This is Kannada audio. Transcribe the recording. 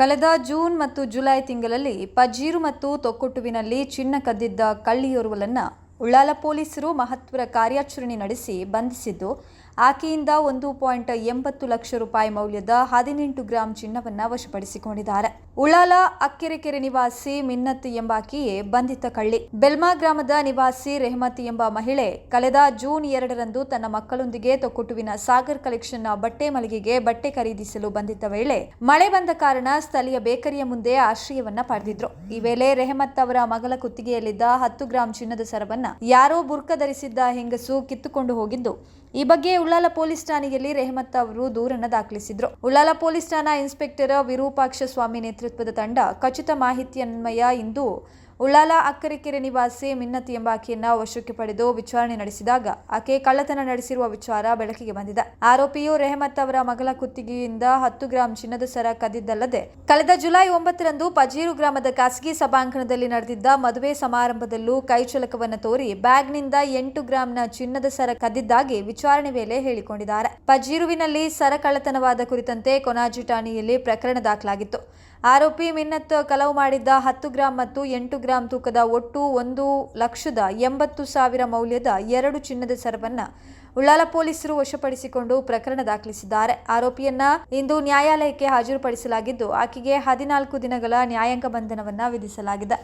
ಕಳೆದ ಜೂನ್ ಮತ್ತು ಜುಲೈ ತಿಂಗಳಲ್ಲಿ ಪಜೀರು ಮತ್ತು ತೊಕ್ಕೊಟ್ಟುವಿನಲ್ಲಿ ಚಿನ್ನ ಕದ್ದಿದ್ದ ಕಳ್ಳಿಯೋರ್ವಲನ್ನ ಉಳ್ಳಾಲ ಪೊಲೀಸರು ಮಹತ್ವದ ಕಾರ್ಯಾಚರಣೆ ನಡೆಸಿ ಬಂಧಿಸಿದ್ದು ಆಕೆಯಿಂದ ಒಂದು ಪಾಯಿಂಟ್ ಎಂಬತ್ತು ಲಕ್ಷ ರೂಪಾಯಿ ಮೌಲ್ಯದ ಹದಿನೆಂಟು ಗ್ರಾಂ ಚಿನ್ನವನ್ನ ವಶಪಡಿಸಿಕೊಂಡಿದ್ದಾರೆ. ಉಳ್ಳಾಲ ಅಕ್ಕೆರೆಕೆರೆ ನಿವಾಸಿ ಮಿನ್ನತ್ ಎಂಬಾಕೆಯೇ ಬಂಧಿತ ಕಳ್ಳಿ. ಬೆಲ್ಮಾ ಗ್ರಾಮದ ನಿವಾಸಿ ರೆಹಮತ್ ಎಂಬ ಮಹಿಳೆ ಕಳೆದ ಜೂನ್ ಎರಡರಂದು ತನ್ನ ಮಕ್ಕಳೊಂದಿಗೆ ತೊಕ್ಕೊಟ್ಟುವಿನ ಸಾಗರ್ ಕಲೆಕ್ಷನ್ ಬಟ್ಟೆ ಮಳಿಗೆಗೆ ಬಟ್ಟೆ ಖರೀದಿಸಲು ಬಂದಿದ್ದ ವೇಳೆ ಮಳೆ ಬಂದ ಕಾರಣ ಸ್ಥಳೀಯ ಬೇಕರಿಯ ಮುಂದೆ ಆಶ್ರಯವನ್ನ ಪಡೆದಿದ್ರು. ಈ ವೇಳೆ ರೆಹಮತ್ ಅವರ ಮಗಳ ಕುತ್ತಿಗೆಯಲ್ಲಿದ್ದ ಹತ್ತು ಗ್ರಾಂ ಚಿನ್ನದ ಸರವನ್ನ ಯಾರೋ ಬುರ್ಕ ಧರಿಸಿದ್ದ ಹೆಂಗಸು ಕಿತ್ತುಕೊಂಡು ಹೋಗಿದ್ದು. ಈ ಬಗ್ಗೆ ಉಳ್ಳಾಲ ಪೊಲೀಸ್ ಠಾಣೆಯಲ್ಲಿ ರೆಹಮತ್ ಅವರು ದೂರನ್ನು ದಾಖಲಿಸಿದ್ರು. ಉಳ್ಳಾಲ ಪೊಲೀಸ್ ಠಾಣಾ ಇನ್ಸ್ಪೆಕ್ಟರ್ ವಿರೂಪಾಕ್ಷ ಸ್ವಾಮಿ ನೇತೃತ್ವದ ತಂಡ ಖಚಿತ ಮಾಹಿತಿಯನ್ವಯ ಇಂದು ಉಳ್ಳಾಲ ಅಕ್ಕರೆಕೆರೆ ನಿವಾಸಿ ಮಿನ್ನತ್ ಎಂಬಾಕೆಯನ್ನ ವಶಕ್ಕೆ ಪಡೆದು ವಿಚಾರಣೆ ನಡೆಸಿದಾಗ ಆಕೆ ಕಳ್ಳತನ ನಡೆಸಿರುವ ವಿಚಾರ ಬೆಳಕಿಗೆ ಬಂದಿದೆ. ಆರೋಪಿಯು ರೆಹಮತ್ ಅವರ ಮಗಳ ಕುತ್ತಿಗೆಯಿಂದ ಹತ್ತು ಗ್ರಾಂ ಚಿನ್ನದ ಸರ ಕದ್ದಿದ್ದಲ್ಲದೆ ಕಳೆದ ಜುಲೈ ಒಂಬತ್ತರಂದು ಪಜೀರು ಗ್ರಾಮದ ಖಾಸಗಿ ಸಭಾಂಗಣದಲ್ಲಿ ನಡೆದಿದ್ದ ಮದುವೆ ಸಮಾರಂಭದಲ್ಲೂ ಕೈಚಲಕವನ್ನು ತೋರಿ ಬ್ಯಾಗ್ನಿಂದ ಎಂಟು ಗ್ರಾಂನ ಚಿನ್ನದ ಸರ ಕದ್ದಿದ್ದಾಗಿ ವಿಚಾರಣೆ ವೇಳೆ ಹೇಳಿಕೊಂಡಿದ್ದಾರೆ. ಪಜೀರುವಿನಲ್ಲಿ ಸರ ಕಳ್ಳತನವಾದ ಕುರಿತಂತೆ ಕೊನಾಜಿ ಠಾಣೆಯಲ್ಲಿ ಪ್ರಕರಣ ದಾಖಲಾಗಿತ್ತು. ಆರೋಪಿ ಮಿನ್ನತ್ ಕಲವು ಮಾಡಿದ್ದ ಹತ್ತು ಗ್ರಾಂ ಮತ್ತು ಎಂಟು ಗ್ರಾಂ ತೂಕದ ಒಟ್ಟು ಒಂದು ಲಕ್ಷದ ಎಂಬತ್ತು ಸಾವಿರ ಮೌಲ್ಯದ ಎರಡು ಚಿನ್ನದ ಸರವನ್ನ ಉಳ್ಳಾಲ ಪೊಲೀಸರು ವಶಪಡಿಸಿಕೊಂಡು ಪ್ರಕರಣ ದಾಖಲಿಸಿದ್ದಾರೆ. ಆರೋಪಿಯನ್ನ ಇಂದು ನ್ಯಾಯಾಲಯಕ್ಕೆ ಹಾಜರುಪಡಿಸಲಾಗಿದ್ದು, ಆಕೆಗೆ ಹದಿನಾಲ್ಕು ದಿನಗಳ ನ್ಯಾಯಾಂಗ ಬಂಧನವನ್ನ ವಿಧಿಸಲಾಗಿದೆ.